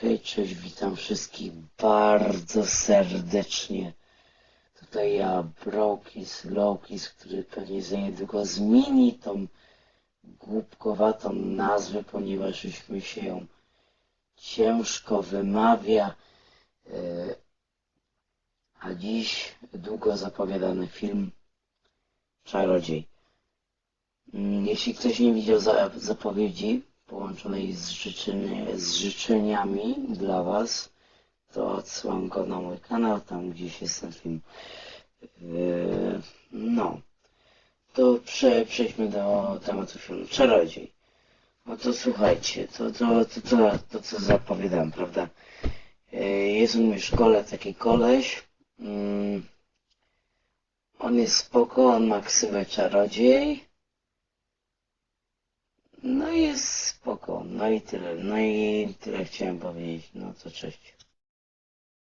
Hej, cześć, witam wszystkich bardzo serdecznie. Tutaj ja, Brokis, Lokis, który pewnie za niedługo zmieni tą głupkowatą nazwę, ponieważ już mi się ją ciężko wymawia. E, A dziś długo zapowiadany film Czarodziej. Mm, Jeśli ktoś nie widział za- zapowiedzi połączonej z, z życzeniami dla Was, to odsyłam go na mój kanał, tam gdzieś jest ten film. Yy, No, to prze, przejdźmy do tematu filmu. Czarodziej. No to słuchajcie, to, to, to, to, to co zapowiadałem, prawda? Yy, Jest mnie w szkole taki koleś. mm, On jest spoko, on ma ksywę czarodziej. No jest spoko. No i tyle. No i tyle chciałem powiedzieć. No to cześć.